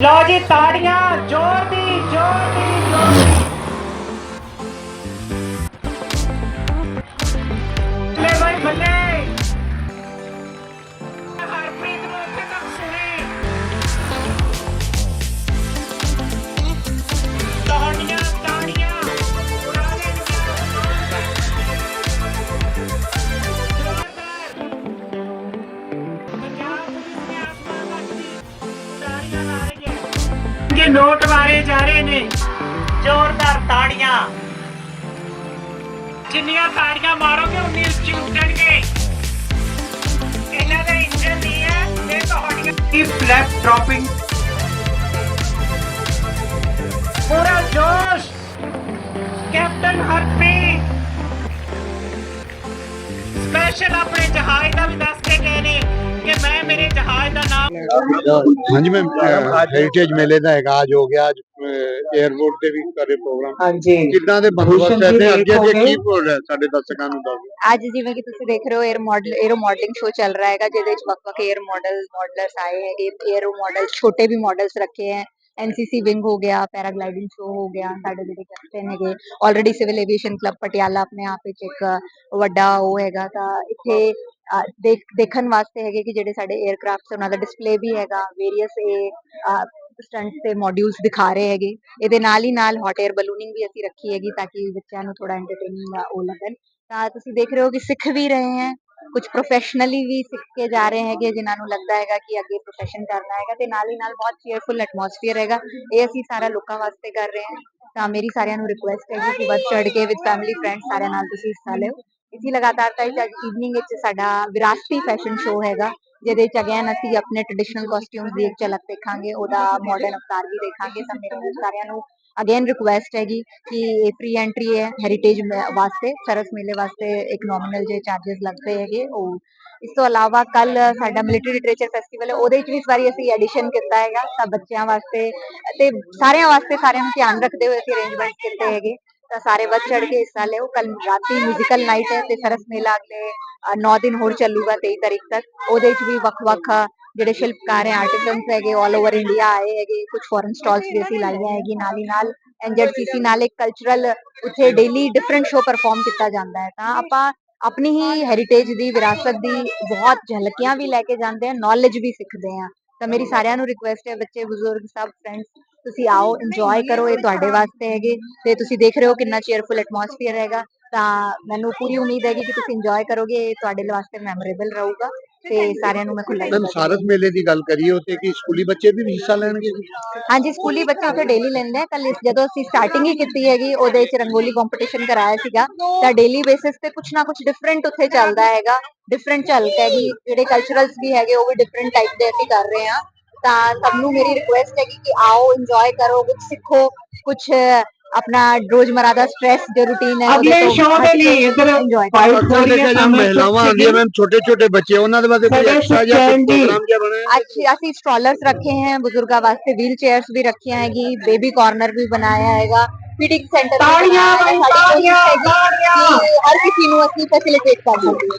ਲਓ ਜੀ ਤਾੜੀਆਂ ਜ਼ੋਰ ਦੀ ਜ਼ੋਰ ਦੀ ਜ਼ੋਰ ਲੈ ਭਾਈ ਬੱਲੇ ਹਰਪ੍ਰੀਤ ਨੂੰ ਉੱਥੇ ਤੱਕ ਸੁਣੀ ਤਾੜੀਆਂ ਤਾੜੀਆਂ ਉਡਾ ਦੇਣਗੀਆਂ ਪੰਜਾਬ ਪੁਲਿਸ ਨੋਟ ਮਾਰੇ ਜਾ ਰਹੇ ਨੇ। ਜ਼ੋਰਦਾਰ ਤਾੜੀਆਂ। ਜਿੰਨੀਆਂ ਤਾੜੀਆਂ ਮਾਰੋਗੇ ਉਨੀ ਉੱਚੀ ਉੱਡਣਗੇ ਇਹਨਾਂ ਦਾ ਇੰਜਨ ਨਹੀਂ ਹੈ ਇਹ ਤੁਹਾਡੀਆਂ ਕੀ ਫਲੈਪ ਡ੍ਰੌਪਿੰਗ ਪੂਰਾ ਜੋਸ਼। ਕੈਪਟਨ ਹਰਪ੍ਰੀਤ। ਸਪੈਸ਼ਲ ਆਪਣੇ ਜਹਾਜ਼ ਦਾ ਵੀ ਹਾਂਜੀ ਮੈਂ ਹੈਰੀਟੇਜ ਮੇਲੇ ਦਾ ਆਗਾਜ਼ ਹੋ ਗਿਆ ਅੱਜ 에ਅਰਪੋਰਟ ਤੇ ਵੀ ਕਰੇ ਪ੍ਰੋਗਰਾਮ ਹਾਂਜੀ। ਕਿੱਦਾਂ ਦੇ ਬੰਦੋਬਸਤ ਹੈ ਤੇ ਅੱਗੇ ਅੱਗੇ ਕੀ ਪ੍ਰੋਗਰਾਮ ਸਾਡੇ ਦਰਸ਼ਕਾਂ ਨੂੰ ਦੱਸੋ। ਅੱਜ ਜਿਵੇਂ ਕਿ ਤੁਸੀਂ ਦੇਖ ਰਹੇ ਹੋ air model aero modelling show ਚੱਲ ਰਿਹਾ ਹੈਗਾ ਜਿਹਦੇ ਵਿੱਚ ਵੱਖ ਵੱਖ 에ਅਰ ਮਾਡਲ ਮਾਡਲਰਸ ਆਏ ਹੈਗੇ 에ਅਰੋ ਮਾਡਲ ਛੋਟੇ ਵੀ ਮਾਡਲਸ ਰੱਖੇ ਹੈ। ਐਨਸੀਸੀ ਵਿੰਗ ਹੋ ਗਿਆ ਪੈਰਾਗਲਾਈਡਿੰਗ ਸ਼ੋ ਹੋ ਗਿਆ ਸਾਡੇ ਜਿਹੜੇ ਕੈਪਟਨ ਹੈਗੇ already civil aviation club Patiala ਆਪਣੇ ਆਪ ਵਿੱਚ ਇੱਕ ਵੱਡਾ ਉਹ ਹੈਗਾ ਤਾਂ ਇੱਥੇ ਦੇਖਣ ਵਾਸਤੇ ਹੈਗੇ ਕਿ ਜਿਹੜੇ ਸਾਡੇ 에ਅਰਕ੍ਰਾਫਟਸ ਉਹਨਾਂ ਦਾ ਡਿਸਪਲੇ ਵੀ ਹੈਗਾ ਵੇਰੀਅਸ ਇਹ ਸਟੰਟ ਤੇ ਮੋਡਿਊਲਸ ਦਿਖਾ ਰਹੇ ਹੈਗੇ। ਇਹਦੇ ਨਾਲ ਹੀ ਨਾਲ ਹੌਟ 에ਅਰ ਬਲੂਨਿੰਗ ਵੀ ਅਸੀਂ ਰੱਖੀ ਹੈਗੀ ਤਾਂ ਕਿ ਬੱਚਿਆਂ ਨੂੰ ਥੋੜਾ ਐਂਟਰਟੇਨਿੰਗ ਉਹ ਲੱਗਣ। ਤਾਂ ਤੁਸੀਂ ਦੇਖ ਰਹੇ ਹੋ ਕਿ ਸਿੱਖ ਵੀ ਰਹੇ ਹੈ। ਕੁਝ ਪ੍ਰੋਫੈਸ਼ਨਲੀ ਵੀ ਸਿੱਖ ਕੇ ਜਾ ਰਹੇ ਹੈਗੇ, ਜਿਨ੍ਹਾਂ ਨੂੰ ਲੱਗਦਾ ਹੈਗਾ ਕਿ ਅੱਗੇ ਪ੍ਰੋਫੈਸ਼ਨ ਕਰਨਾ ਹੈਗਾ ਤੇ ਨਾਲ ਹੀ ਨਾਲ ਬਹੁਤ ਚੇਅਰਫੁਲ ਐਟਮੋਸਫੀਅਰ ਹੈਗਾ। ਇਹ ਅਸੀਂ ਸਾਰਾ ਲੋਕਾਂ ਵਾਸਤੇ ਕਰ ਰਹੇ ਹਾਂ। ਤਾਂ ਮੇਰੀ ਸਾਰਿਆਂ ਨੂੰ ਰਿਕੁਐਸਟ ਹੈ ਕਿ ਵੱਧ ਚੜ ਕੇ ਵਿਦ ਫੈਮਿਲੀ ਫਰੈਂਡਸ ਸਾਰਿਆਂ ਨਾਲ ਤੁਸੀਂ ਹਿੱਸਾ ਲਿਓ। ਇਸੀ ਲਗਾਤਾਰਤਾ ਵਿੱਚ ਅੱਜ ਈਵਨਿੰਗ ਵਿੱਚ ਸਾਡਾ ਵਿਰਾਸਤੀ ਫੈਸ਼ਨ ਸ਼ੋਅ ਹੈਗਾ ਜਿਹਦੇ ਚ ਅਗੇਨ ਅਸੀਂ ਆਪਣੇ ਟ੍ਰੈਡੀਸ਼ਨਲ ਕਾਸਟਿਊਮਸ ਦੀ ਇੱਕ ਝਲਕ ਦੇਖਾਂਗੇ ਉਹਦਾ ਮਾਡਰਨ ਅਵਤਾਰ ਵੀ ਦੇਖਾਂਗੇ ਤਾਂ ਮੇਰੇ ਸਾਰਿਆਂ ਨੂੰ ਅਗੇਨ ਰਿਕੁਐਸਟ ਹੈਗੀ ਕਿ ਇਹ ਫ੍ਰੀ ਐਂਟਰੀ ਹੈ ਹੈਰੀਟੇਜ ਵਾਸਤੇ ਸਰਸ ਮੇਲੇ ਵਾਸਤੇ ਇੱਕ ਨੋਮੀਨਲ ਜੇ ਚਾਰजेस ਲੱਗਦੇ ਹੈਗੇ ਉਹ ਇਸ ਤੋਂ ਇਲਾਵਾ ਕੱਲ ਸਾਡਾ ਮਿਲਟਰੀ ਲਿਟਰੇਚਰ ਫੈਸਟੀਵਲ ਹੈ ਉਹਦੇ ਵਿੱਚ ਵੀ ਇਸ ਵਾਰੀ ਅਸੀਂ ਐਡੀਸ਼ਨ ਕੀਤਾ ਹੈਗਾ ਤਾਂ ਬੱਚਿਆਂ ਵਾਸਤੇ ਤੇ ਸਾਰਿਆਂ ਵਾਸਤੇ ਸਾਰਿਆਂ ਨੂੰ ਧਿਆਨ ਰੱਖਦੇ ਹੋਏ ਅਸੀਂ ਅਰੇਂਜਮੈਂਟ ਕੀਤੇ ਹੈਗੇ ਤਾਂ ਸਾਰੇ ਵੱਧ ਚੜ ਕੇ ਹਿੱਸਾ ਲਿਓ ਕੱਲ ਰਾਤੀ ਮਿਊਜ਼ੀਕਲ ਨਾਈਟ ਹੈ ਤੇ ਸਰਸ ਮੇਲਾ ਅਗਲੇ 9 ਦਿਨ ਹੋਰ ਚੱਲੂਗਾ 23 ਤਾਰੀਖ ਤੱਕ। ਉਹਦੇ ਵਿੱਚ ਵੀ ਵੱਖ-ਵੱਖ ਜਿਹੜੇ ਸ਼ਿਲਪਕਾਰ ਹੈ ਆਰਟਿਸਨਸ ਹੈਗੇ 올 ਓਵਰ ਇੰਡੀਆ ਆਏ ਹੈਗੇ ਕੁਝ ਫੋਰਨ ਸਟਾਲਸ ਵੀ ਅਸੀਂ ਲਾਈਆਂ ਹੈਗੀ ਨਾਲ ਹੀ ਨਾਲ। ਐਨਜੀਸੀਸੀ ਨਾਲ ਇੱਕ ਕਲਚਰਲ ਉੱਥੇ ਡੇਲੀ ਡਿਫਰੈਂਟ ਸ਼ੋ ਪਰਫਾਰਮ ਕੀਤਾ ਜਾਂਦਾ ਹੈ। ਤਾਂ ਆਪਾਂ ਆਪਣੀ ਹੀ ਹੈਰੀਟੇਜ ਦੀ ਵਿਰਾਸਤ ਦੀ ਬਹੁਤ ਝਲਕੀਆਂ ਵੀ ਲੈ ਕੇ ਜਾਂਦੇ ਆ ਨੌਲੇਜ ਵੀ ਸਿੱਖਦੇ ਆ। ਤਾਂ ਮੇਰੀ ਸਾਰਿਆਂ ਨੂੰ ਰਿਕੁਐਸਟ ਹੈ, ਬੱਚੇ, ਬਜ਼ੁਰਗ, ਸਭ ਫਰੈਂਡਸ ਤੁਸੀਂ ਆਓ ਇੰਜੋਏ ਕਰੋ ਇਹ ਤੁਹਾਡੇ ਵਾਸਤੇ ਹੈਗੇ ਤੇ ਤੁਸੀਂ ਦੇਖ ਰਹੇ ਹੋ ਕਿੰਨਾ ਚੇਅਰਫੁਲ ਐਟਮੋਸਫੀਅਰ ਹੈਗਾ। ਤਾਂ ਮੈਨੂੰ ਪੂਰੀ ਉਮੀਦ ਹੈਗੀ ਕਿ ਤੁਸੀਂ ਇੰਜੋਏ ਕਰੋਗੇ ਇਹ ਤੁਹਾਡੇ ਵਾਸਤੇ ਮੈਮੋਰੇਬਲ ਰਹੂਗਾ ਤੇ ਸਾਰਿਆਂ ਨੂੰ ਮੈਂ ਖੁੱਲਾ ਮੈਂ ਸਾਰਸ ਮੇਲੇ ਦੀ ਗੱਲ ਕਰੀਏ ਉੱਥੇ ਕਿ ਸਕੂਲੀ ਬੱਚੇ ਵੀ ਹਿੱਸਾ ਲੈਣਗੇ? ਹਾਂਜੀ ਸਕੂਲੀ ਬੱਚੇ ਉੱਥੇ ਡੇਲੀ ਲੈਂਦੇ ਆ ਕੱਲ ਜਦੋਂ ਅਸੀਂ ਸਟਾਰਟਿੰਗ ਹੀ ਕੀਤੀ ਹੈਗੀ ਉਹਦੇ ਵਿੱਚ ਰੰਗੋਲੀ ਕੰਪੀਟੀਸ਼ਨ ਕਰਾਇਆ ਸੀਗਾ ਤਾਂ ਡੇਲੀ ਬੇਸਿਸ ਤੇ ਕੁਛ ਨਾ ਕੁਛ ਡਿਫਰੈਂਟ ਉੱਥੇ ਚੱਲਦਾ ਹੈਗਾ। ਡਿਫਰੈਂਟ ਝਲਕ ਹੈਗੀ ਜਿਹੜੇ ਕਲਚਰਲਸ ਵੀ ਹੈਗੇ ਉਹ ਵੀ ਡਿਫਰੈਂਟ ਟਾਈਪ ਦੇ ਅਸੀਂ ਕਰ ਰਹੇ ਹਾਂ। ਤਾਂ ਸਭ ਨੂੰ ਮੇਰੀ ਰਿਕੁਐਸਟ ਹੈਗੀ ਕਿ ਆਓ ਇੰਜੋਏ ਕਰੋ ਕੁਝ ਸਿੱਖੋ ਕੁਝ ਆਪਣਾ ਰੋਜ਼ਮਰਾ ਦਾ ਸਟ੍ਰੈਸ ਜੋ ਰੂਟੀਨ ਹੈ ਅਗਲੇ ਸ਼ੋਅ ਦੇ ਲਈ ਇੱਧਰ ਇੰਜੋਏ ਫਾਈਟ ਹੋ ਅਕਸਰ ਰਹੀ ਦੇਖਿਆ ਹੈ ਜਾਂਦਾ ਮਹਿਲਾਵਾਂ ਆਉਂਦੀਆਂ ਮੈਮ ਛੋਟੇ ਛੋਟੇ ਬੱਚੇ ਉਹਨਾਂ ਦੇ ਵਾਸਤੇ ਕੋਈ ਸਾਡੇ ਐਕਸਟਰਾ ਜਿਹਾ ਸੁਖਚੈਨ ਜੀ। ਪ੍ਰੋਗਰਾਮ ਜਿਹਾ ਬਣਾਇਆ ਅੱਜ ਅਸੀਂ ਸਟ੍ਰੋਲਰਸ ਰੱਖੇ हैं बुजुर्गा वास्ते व्हील चेयर्स भी रखी हैगी बेबी कॉर्नर भी बनाया हैगा फीडिंग सेंटर ਤਾੜੀਆਂ ਬਾਈ, ਤਾੜੀਆਂ, ਤਾੜੀਆਂ। ਹਰ ਕਿਸੇ ਨੂੰ ਅਸੀਂ ਫੈਸਿਲਿਟੇਟ ਕਰ ਸਕੀਏ